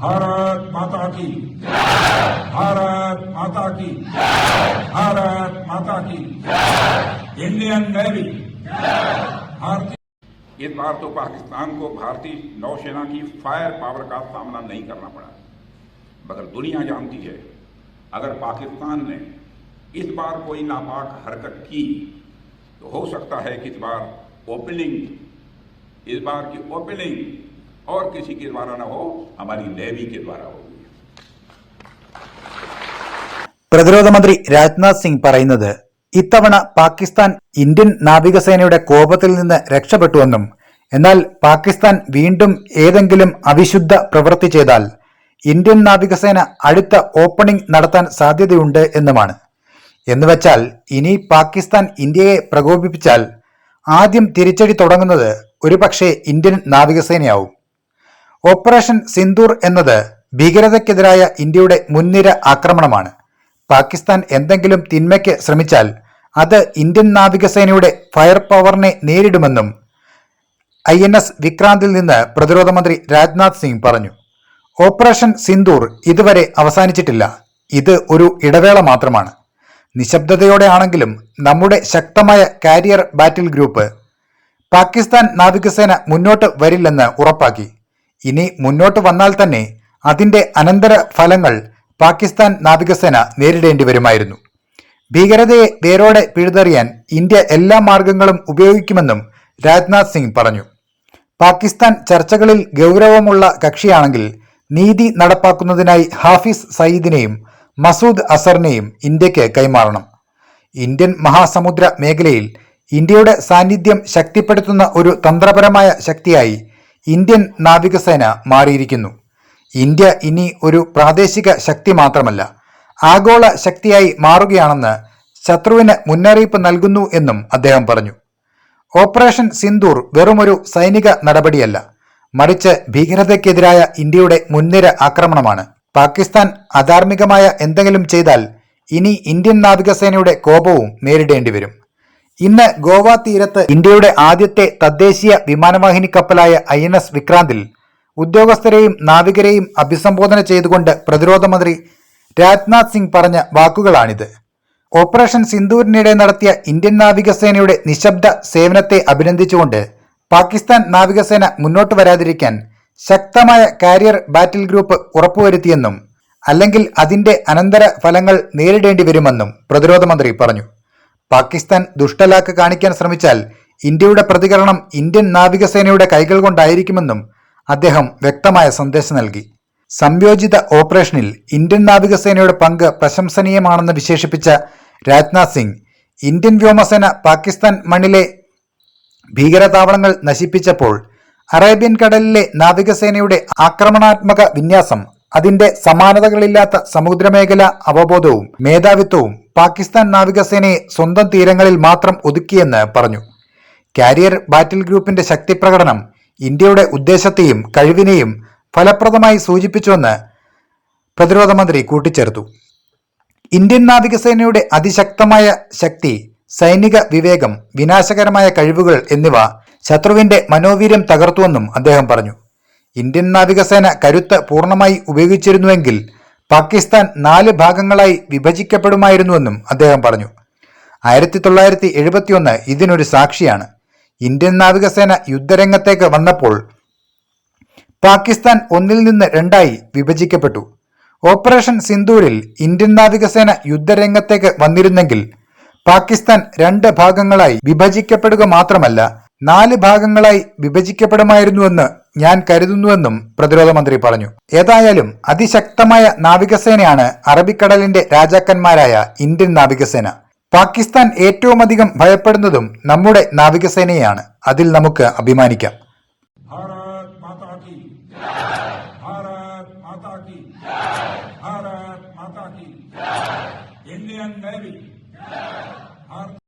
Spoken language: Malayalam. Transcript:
भारत माता की भारत माता की भारत माता की इंडियन नेवी भारतीय इस बार तो पाकिस्तान को भारतीय नौसेना की फायर पावर का सामना नहीं करना पड़ा। मगर दुनिया जानती है, अगर पाकिस्तान ने इस बार कोई नापाक हरकत की तो हो सकता है कि इस बार ओपनिंग इस बार की ओपनिंग और किसी के द्वारा न हो हमारी नेवी के द्वारा होगी പ്രതിരോധ മന്ത്രി രാജ്നാഥ് സിംഗ് പറയുന്നത് ഇത്തവണ പാകിസ്ഥാൻ ഇന്ത്യൻ നാവികസേനയുടെ കോപത്തിൽ നിന്ന് രക്ഷപ്പെട്ടുവെന്നും എന്നാൽ പാകിസ്ഥാൻ വീണ്ടും ഏതെങ്കിലും അവിശുദ്ധ പ്രവൃത്തി ചെയ്താൽ ഇന്ത്യൻ നാവികസേന അടുത്ത ഓപ്പണിംഗ് നടത്താൻ സാധ്യതയുണ്ട് എന്നുമാണ് എന്നുവെച്ചാൽ ഇനി പാകിസ്ഥാൻ ഇന്ത്യയെ പ്രകോപിപ്പിച്ചാൽ ആദ്യം തിരിച്ചടി തുടങ്ങുന്നത് ഒരുപക്ഷെ ഇന്ത്യൻ നാവികസേനയാവും ഓപ്പറേഷൻ സിന്ദൂർ എന്നത് ഭീകരതയ്ക്കെതിരായ ഇന്ത്യയുടെ മുൻനിര ആക്രമണമാണ്. പാകിസ്ഥാൻ എന്തെങ്കിലും തിന്മയ്ക്ക് ശ്രമിച്ചാൽ അത് ഇന്ത്യൻ നാവികസേനയുടെ ഫയർ പവറിനെ നേരിടുമെന്നും ഐ എൻ എസ് വിക്രാന്തിൽ നിന്ന് പ്രതിരോധ മന്ത്രി രാജ്നാഥ് സിംഗ് പറഞ്ഞു. ഓപ്പറേഷൻ സിന്ദൂർ ഇതുവരെ അവസാനിച്ചിട്ടില്ല. ഇത് ഒരു ഇടവേള മാത്രമാണ്. നിശബ്ദതയോടെ ആണെങ്കിലും നമ്മുടെ ശക്തമായ കാരിയർ ബാറ്റിൽ ഗ്രൂപ്പ് പാകിസ്ഥാൻ നാവികസേന മുന്നോട്ട് വരില്ലെന്ന് ഉറപ്പാക്കി. ഇനി മുന്നോട്ട് വന്നാൽ തന്നെ അതിന്റെ അനന്തര ഫലങ്ങൾ പാകിസ്ഥാൻ നാവികസേന നേരിടേണ്ടി വരുമായിരുന്നു. ഭീകരതയെ വേരോടെ പിഴുതെറിയാൻ ഇന്ത്യ എല്ലാ മാർഗങ്ങളും ഉപയോഗിക്കുമെന്നും രാജ്നാഥ് സിംഗ് പറഞ്ഞു. പാകിസ്ഥാൻ ചർച്ചകളിൽ ഗൗരവമുള്ള കക്ഷിയാണെങ്കിൽ നീതി നടപ്പാക്കുന്നതിനായി ഹാഫിസ് സയ്യിദിനെയും മസൂദ് അസറിനെയും ഇന്ത്യയ്ക്ക് കൈമാറണം. ഇന്ത്യൻ മഹാസമുദ്ര മേഖലയിൽ ഇന്ത്യയുടെ സാന്നിധ്യം ശക്തിപ്പെടുത്തുന്ന ഒരു തന്ത്രപരമായ ശക്തിയായി ഇന്ത്യൻ നാവികസേന മാറിയിരിക്കുന്നു. ഇന്ത്യ ഇനി ഒരു പ്രാദേശിക ശക്തി മാത്രമല്ല ആഗോള ശക്തിയായി മാറുകയാണെന്ന് ശത്രുവിന് മുന്നറിയിപ്പ് നൽകുന്നു എന്നും അദ്ദേഹം പറഞ്ഞു. ഓപ്പറേഷൻ സിന്ദൂർ വെറുമൊരു സൈനിക നടപടിയല്ല മറിച്ച് ഭീകരതയ്ക്കെതിരായ ഇന്ത്യയുടെ മുൻനിര ആക്രമണമാണ്. പാകിസ്ഥാൻ അധാർമികമായ എന്തെങ്കിലും ചെയ്താൽ ഇനി ഇന്ത്യൻ നാവികസേനയുടെ കോപവും നേരിടേണ്ടി വരും ഇന്ന് ഗോവ തീരത്ത് ഇന്ത്യയുടെ ആദ്യത്തെ തദ്ദേശീയ വിമാനവാഹിനി കപ്പലായ ഐ എൻ എസ് വിക്രാന്തിൽ ഉദ്യോഗസ്ഥരെയും നാവികരെയും അഭിസംബോധന ചെയ്തുകൊണ്ട് പ്രതിരോധ മന്ത്രി രാജ്നാഥ് സിംഗ് പറഞ്ഞ വാക്കുകളാണിത്. ഓപ്പറേഷൻ സിന്ദൂരിനിടെ നടത്തിയ ഇന്ത്യൻ നാവികസേനയുടെ നിശബ്ദ സേവനത്തെ അഭിനന്ദിച്ചുകൊണ്ട് പാകിസ്ഥാൻ നാവികസേന മുന്നോട്ട് വരാതിരിക്കാൻ ശക്തമായ കാരിയർ ബാറ്റിൽ ഗ്രൂപ്പ് ഉറപ്പുവരുത്തിയെന്നും അല്ലെങ്കിൽ അതിന്റെ അനന്തര ഫലങ്ങൾ നേരിടേണ്ടി വരുമെന്നും പ്രതിരോധ മന്ത്രി പറഞ്ഞു. പാകിസ്ഥാൻ ദുഷ്ടലാക്ക് കാണിക്കാൻ ശ്രമിച്ചാൽ ഇന്ത്യയുടെ പ്രതികരണം ഇന്ത്യൻ നാവികസേനയുടെ കൈകൾ കൊണ്ടായിരിക്കുമെന്നും അദ്ദേഹം വ്യക്തമായ സന്ദേശം നൽകി. സംയോജിത ഓപ്പറേഷനിൽ ഇന്ത്യൻ നാവികസേനയുടെ പങ്ക് പ്രശംസനീയമാണെന്ന് വിശേഷിപ്പിച്ച രാജ്നാഥ് സിംഗ് ഇന്ത്യൻ വ്യോമസേന പാകിസ്ഥാൻ മണ്ണിലെ ഭീകരതാവളങ്ങൾ നശിപ്പിച്ചപ്പോൾ അറേബ്യൻ കടലിലെ നാവികസേനയുടെ ആക്രമണാത്മക വിന്യാസം അതിന്റെ സമാനതകളില്ലാത്ത സമുദ്രമേഖല അവബോധവും മേധാവിത്വവും പാകിസ്ഥാൻ നാവികസേനയെ സ്വന്തം തീരങ്ങളിൽ മാത്രം ഒതുക്കിയെന്ന് പറഞ്ഞു. കാരിയർ ബാറ്റിൽ ഗ്രൂപ്പിന്റെ ശക്തിപ്രകടനം ഇന്ത്യയുടെ ഉദ്ദേശത്തെയും കഴിവിനെയും ഫലപ്രദമായി സൂചിപ്പിച്ചുവെന്ന് പ്രതിരോധ മന്ത്രി കൂട്ടിച്ചേർത്തു. ഇന്ത്യൻ നാവികസേനയുടെ അതിശക്തമായ ശക്തി സൈനിക വിവേകം വിനാശകരമായ കഴിവുകൾ എന്നിവ ശത്രുവിന്റെ മനോവീര്യം തകർത്തുവെന്നും അദ്ദേഹം പറഞ്ഞു. ഇന്ത്യൻ നാവികസേന കരുത്ത് പൂർണമായി ഉപയോഗിച്ചിരുന്നുവെങ്കിൽ പാകിസ്ഥാൻ നാല് ഭാഗങ്ങളായി വിഭജിക്കപ്പെടുമായിരുന്നുവെന്നും അദ്ദേഹം പറഞ്ഞു. ആയിരത്തി തൊള്ളായിരത്തി എഴുപത്തിയൊന്ന് ഇതിനൊരു സാക്ഷിയാണ്. ഇന്ത്യൻ നാവികസേന യുദ്ധരംഗത്തേക്ക് വന്നപ്പോൾ പാകിസ്ഥാൻ ഒന്നിൽ നിന്ന് രണ്ടായി വിഭജിക്കപ്പെട്ടു. ഓപ്പറേഷൻ സിന്ധൂരിൽ ഇന്ത്യൻ നാവികസേന യുദ്ധരംഗത്തേക്ക് വന്നിരുന്നെങ്കിൽ പാകിസ്ഥാൻ രണ്ട് ഭാഗങ്ങളായി വിഭജിക്കപ്പെടുക മാത്രമല്ല നാല് ഭാഗങ്ങളായി വിഭജിക്കപ്പെടുമായിരുന്നുവെന്ന് ഞാൻ കരുതുന്നുവെന്നും പ്രതിരോധ മന്ത്രി പറഞ്ഞു. ഏതായാലും അതിശക്തമായ നാവികസേനയാണ് അറബിക്കടലിന്റെ രാജാക്കന്മാരായ ഇന്ത്യൻ നാവികസേന. പാകിസ്ഥാൻ ഏറ്റവും അധികം ഭയപ്പെടുന്നതും നമ്മുടെ നാവികസേനയാണ് അതിൽ നമുക്ക് അഭിമാനിക്കാം.